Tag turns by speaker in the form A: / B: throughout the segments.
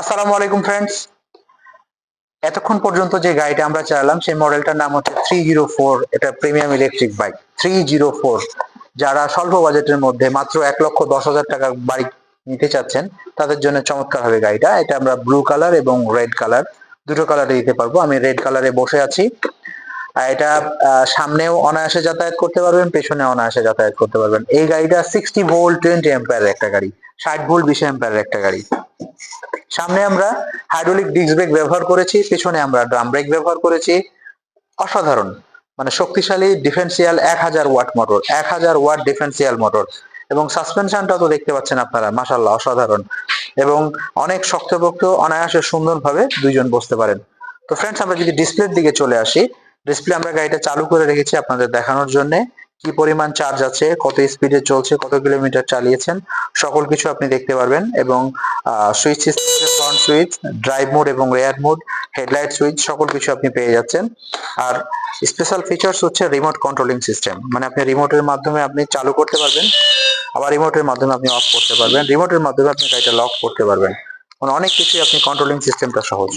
A: আসসালামু আলাইকুম ফ্রেন্ডস এতক্ষণ পর্যন্ত যে গাড়িটা আমরা চালালাম, সেই মডেলটার নাম হচ্ছে থ্রি জিরো ফোর এটা premium electric bike three zero four যারা স্বল্প বাজেটের মধ্যে মাত্র এক লক্ষ দশ হাজার টাকা বাইক নিতে চাচ্ছেন, তাদের জন্য চমৎকার হবে গাড়িটা। এটা আমরা ব্লু কালার এবং রেড কালার দুটো কালারে দিতে পারব। আমি রেড কালারে বসে আছি। আর এটা সামনেও অনায়াসে যাতায়াত করতে পারবেন, পেছনে অনায়াসে যাতায়াত করতে পারবেন। এই গাড়িটা সিক্সটি ভোল্ট টোয়েন্টি অ্যাম্পায়ারের একটা গাড়ি, ষাট ভোল্ট বিশ অ্যাম্পায়ারের একটা গাড়ি। সামনে আমরা হাইড্রোলিক ডিস্ক ব্রেক ব্যবহার করেছি, পেছনে আমরা ড্রাম ব্রেক ব্যবহার করেছি। অসাধারণ মানে শক্তিশালী ডিফেন্সিয়াল এক হাজার ওয়াট মোটর এক হাজার ওয়াট ডিফেন্সিয়াল মোটর এবং সাসপেনশনটা তো দেখতে পাচ্ছেন আপনারা মাসাল্লাহ অসাধারণ। এবং অনেক শক্তপোক্ত, অনায়াসে সুন্দরভাবে দুইজন বসতে পারেন। তো ফ্রেন্ডস আমরা যদি ডিসপ্লের দিকে চলে আসি ডিসপ্লে আমরা গাড়িটা চালু করে রেখেছি আপনাদের দেখানোর জন্য। কি পরিমাণ চার্জ আছে, কত স্পিডে চলছে, কত কিলোমিটার চালিয়েছেন সকল কিছু আপনি দেখতে পারবেন এবং switch front switch drive mode এবং রেয়ার মোড হেডলাইট সুইচ সকল কিছু আপনি পেয়ে যাচ্ছেন। আর স্পেশাল ফিচার্স হচ্ছে রিমোট কন্ট্রোলিং সিস্টেম মানে আপনি রিমোটের মাধ্যমে আপনি চালু করতে পারবেন, আবার রিমোটের মাধ্যমে আপনি অফ করতে পারবেন। রিমোটের মাধ্যমে আপনি গাড়িটা লক করতে পারবেন। মানে অনেক কিছুই আপনি কন্ট্রোলিং সিস্টেমটা সহজ।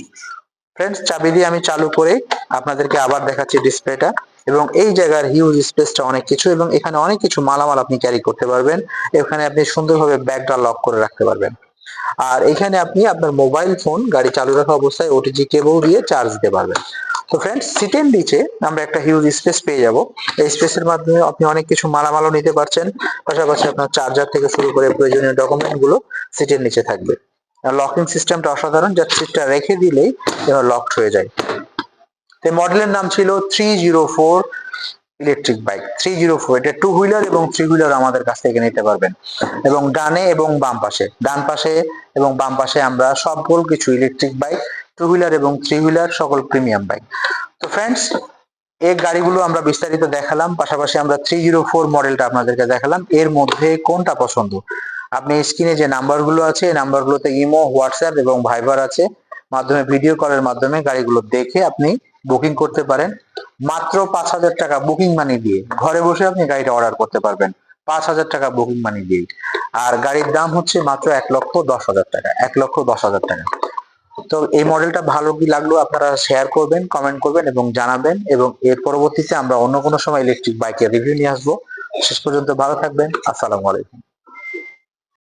A: ফ্রেন্ডস চাবি দিয়ে আমি চালু করে আপনাদেরকে আবার দেখাচ্ছি ডিসপ্লেটা এবং এই জায়গার হিউজ স্পেসটা অনেক কিছু এবং এখানে অনেক কিছু মালামাল আপনি ক্যারি করতে পারবেন। এখানে আপনি সুন্দরভাবে ব্যাগটা লক করে রাখতে পারবেন। আর এখানে আপনি আপনার মোবাইল ফোন গাড়ি চালু রাখা অবস্থায় ওটিজি কেবল দিয়ে চার্জ দিতে পারবেন। তো ফ্রেন্ডস সিটের নিচে আমরা একটা হিউজ স্পেস পেয়ে যাব। এই স্পেসের মাধ্যমে আপনি অনেক কিছু মালামালও নিতে পারছেন। পাশাপাশি আপনার চার্জার থেকে শুরু করে প্রয়োজনীয় ডকুমেন্টগুলো সিটের নিচে থাকবে। লকিং সিস্টেমটা অসাধারণ যা সিটটা রেখে দিলেই লকড হয়ে যায়। তো মডেলের নাম ছিল three zero four electric bike three zero four এটা টু হুইলার এবং থ্রি হুইলার আমাদের কাছ থেকে নিতে পারবেন। এবং ডানে এবং বাম পাশে, ডান পাশে এবং বাম পাশে আমরা সকল কিছু ইলেকট্রিক বাইক টু হুইলার এবং থ্রি হুইলার সকল প্রিমিয়াম বাইক তো ফ্রেন্ডস এই গাড়িগুলো আমরা বিস্তারিত দেখালাম, পাশাপাশি আমরা থ্রি জিরো ফোর মডেলটা আপনাদেরকে দেখালাম। এর মধ্যে কোনটা পছন্দ? আপনি স্ক্রিনে যে নাম্বারগুলো আছে, এই নাম্বারগুলোতে ইমো, হোয়াটসঅ্যাপ এবং ভাইবার আছে। মাধ্যমে, ভিডিও কলের মাধ্যমে গাড়িগুলো দেখে আপনি বুকিং করতে পারেন। মাত্র পাঁচ হাজার টাকা বুকিং মানি দিয়ে ঘরে বসে আপনি গাড়িটা অর্ডার করতে পারবেন। পাঁচ হাজার টাকা বুকিং মানি দিয়ে। আর গাড়ির দাম হচ্ছে মাত্র এক লক্ষ দশ হাজার টাকা, এক লক্ষ দশ হাজার টাকা। তো এই মডেলটা ভালো কি লাগল আপনারা শেয়ার করবেন কমেন্ট করবেন এবং জানাবেন এবং এর পরবর্তীতে আমরা অন্য কোনো সময় ইলেকট্রিক বাইকের রিভিউ নিয়ে আসব। শেষ পর্যন্ত ভালো থাকবেন, আসসালামু আলাইকুম।